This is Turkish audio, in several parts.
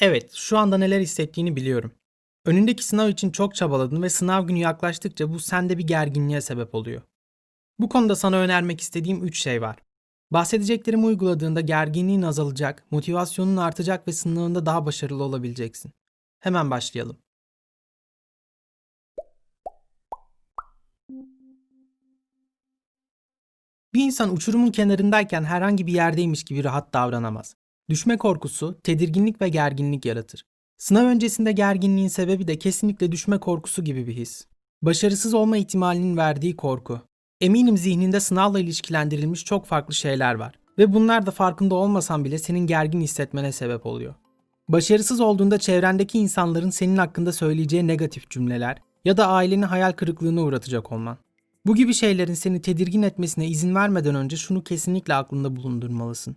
Evet, şu anda neler hissettiğini biliyorum. Önündeki sınav için çok çabaladın ve sınav günü yaklaştıkça bu sende bir gerginliğe sebep oluyor. Bu konuda sana önermek istediğim 3 şey var. Bahsedeceklerimi uyguladığında gerginliğin azalacak, motivasyonun artacak ve sınavında daha başarılı olabileceksin. Hemen başlayalım. Bir insan uçurumun kenarındayken herhangi bir yerdeymiş gibi rahat davranamaz. Düşme korkusu, tedirginlik ve gerginlik yaratır. Sınav öncesinde gerginliğin sebebi de kesinlikle düşme korkusu gibi bir his. Başarısız olma ihtimalinin verdiği korku. Eminim zihninde sınavla ilişkilendirilmiş çok farklı şeyler var ve bunlar da farkında olmasan bile senin gergin hissetmene sebep oluyor. Başarısız olduğunda çevrendeki insanların senin hakkında söyleyeceği negatif cümleler ya da aileni hayal kırıklığına uğratacak olman. Bu gibi şeylerin seni tedirgin etmesine izin vermeden önce şunu kesinlikle aklında bulundurmalısın.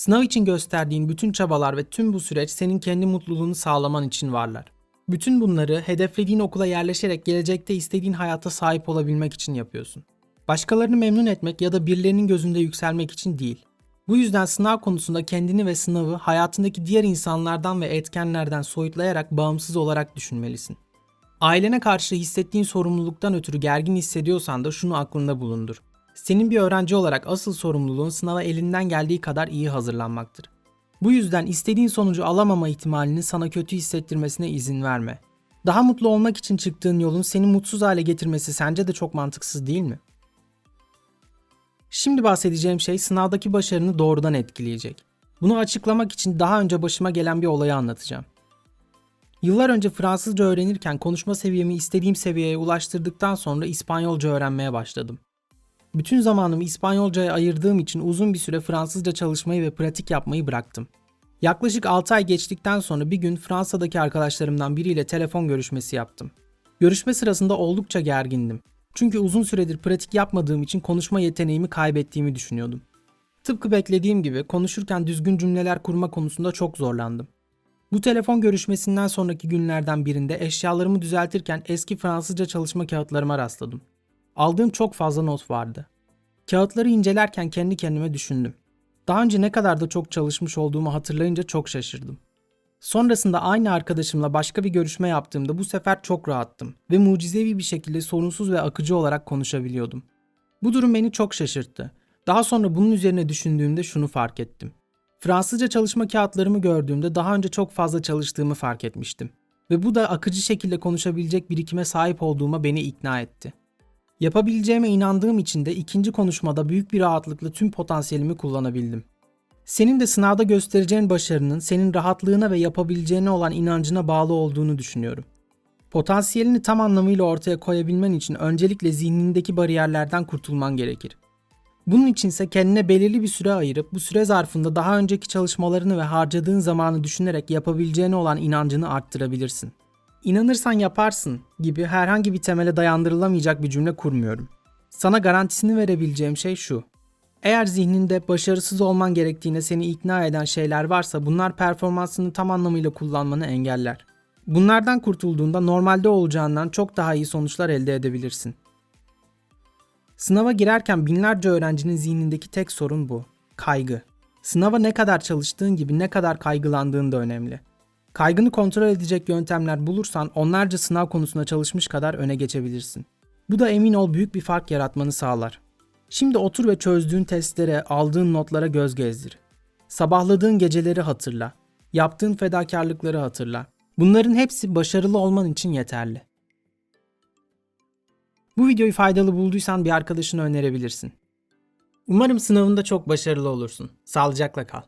Sınav için gösterdiğin bütün çabalar ve tüm bu süreç senin kendi mutluluğunu sağlaman için varlar. Bütün bunları hedeflediğin okula yerleşerek gelecekte istediğin hayata sahip olabilmek için yapıyorsun. Başkalarını memnun etmek ya da birilerinin gözünde yükselmek için değil. Bu yüzden sınav konusunda kendini ve sınavı hayatındaki diğer insanlardan ve etkenlerden soyutlayarak bağımsız olarak düşünmelisin. Ailene karşı hissettiğin sorumluluktan ötürü gergin hissediyorsan da şunu aklında bulundur. Senin bir öğrenci olarak asıl sorumluluğun sınava elinden geldiği kadar iyi hazırlanmaktır. Bu yüzden istediğin sonucu alamama ihtimalini sana kötü hissettirmesine izin verme. Daha mutlu olmak için çıktığın yolun seni mutsuz hale getirmesi sence de çok mantıksız değil mi? Şimdi bahsedeceğim şey sınavdaki başarını doğrudan etkileyecek. Bunu açıklamak için daha önce başıma gelen bir olayı anlatacağım. Yıllar önce Fransızca öğrenirken konuşma seviyemi istediğim seviyeye ulaştırdıktan sonra İspanyolca öğrenmeye başladım. Bütün zamanımı İspanyolcaya ayırdığım için uzun bir süre Fransızca çalışmayı ve pratik yapmayı bıraktım. Yaklaşık 6 ay geçtikten sonra bir gün Fransa'daki arkadaşlarımdan biriyle telefon görüşmesi yaptım. Görüşme sırasında oldukça gergindim. Çünkü uzun süredir pratik yapmadığım için konuşma yeteneğimi kaybettiğimi düşünüyordum. Tıpkı beklediğim gibi konuşurken düzgün cümleler kurma konusunda çok zorlandım. Bu telefon görüşmesinden sonraki günlerden birinde eşyalarımı düzeltirken eski Fransızca çalışma kağıtlarıma rastladım. Aldığım çok fazla not vardı. Kağıtları incelerken kendi kendime düşündüm. Daha önce ne kadar da çok çalışmış olduğumu hatırlayınca çok şaşırdım. Sonrasında aynı arkadaşımla başka bir görüşme yaptığımda bu sefer çok rahattım ve mucizevi bir şekilde sorunsuz ve akıcı olarak konuşabiliyordum. Bu durum beni çok şaşırttı. Daha sonra bunun üzerine düşündüğümde şunu fark ettim. Fransızca çalışma kağıtlarımı gördüğümde daha önce çok fazla çalıştığımı fark etmiştim. Ve bu da akıcı şekilde konuşabilecek birikime sahip olduğuma beni ikna etti. Yapabileceğime inandığım için de ikinci konuşmada büyük bir rahatlıkla tüm potansiyelimi kullanabildim. Senin de sınavda göstereceğin başarının senin rahatlığına ve yapabileceğine olan inancına bağlı olduğunu düşünüyorum. Potansiyelini tam anlamıyla ortaya koyabilmen için öncelikle zihnindeki bariyerlerden kurtulman gerekir. Bunun içinse kendine belirli bir süre ayırıp bu süre zarfında daha önceki çalışmalarını ve harcadığın zamanı düşünerek yapabileceğine olan inancını arttırabilirsin. İnanırsan yaparsın gibi herhangi bir temele dayandırılamayacak bir cümle kurmuyorum. Sana garantisini verebileceğim şey şu. Eğer zihninde başarısız olman gerektiğine seni ikna eden şeyler varsa bunlar performansını tam anlamıyla kullanmanı engeller. Bunlardan kurtulduğunda normalde olacağından çok daha iyi sonuçlar elde edebilirsin. Sınava girerken binlerce öğrencinin zihnindeki tek sorun bu. Kaygı. Sınava ne kadar çalıştığın gibi ne kadar kaygılandığın da önemli. Kaygını kontrol edecek yöntemler bulursan onlarca sınav konusunda çalışmış kadar öne geçebilirsin. Bu da emin ol büyük bir fark yaratmanı sağlar. Şimdi otur ve çözdüğün testlere, aldığın notlara göz gezdir. Sabahladığın geceleri hatırla. Yaptığın fedakarlıkları hatırla. Bunların hepsi başarılı olman için yeterli. Bu videoyu faydalı bulduysan bir arkadaşına önerebilirsin. Umarım sınavında çok başarılı olursun. Sağlıcakla kal.